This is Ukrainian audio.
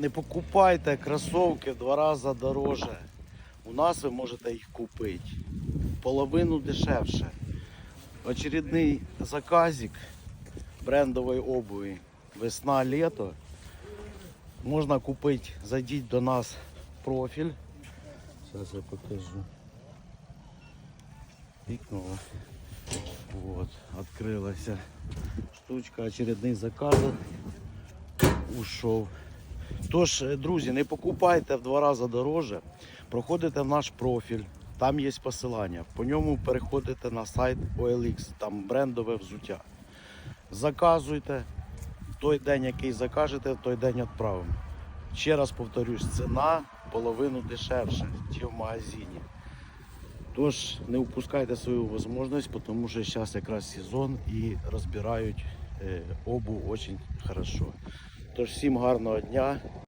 не покупайте кросовки в два рази дороже. У нас ви можете їх купити половину дешевше. Очередний заказик брендової обуви весна-літо. Можна купити, зайдіть до нас в профіль. Зараз я покажу. Вікно. Вот, відкрилася штучка, очередний заказ ушов. Тож, е, друзі, не покупайте в два рази дороже, проходите в наш профіль, там є посилання. По ньому переходите на сайт OLX, там брендове взуття. Заказуйте, в той день, який закажете, в той день відправимо. Ще раз повторюсь, ціна половину дешевше, ніж в магазині. Тож не упускайте свою можливість, тому що зараз якраз сезон і розбирають е, обувь дуже хорошо. Тож всім гарного дня.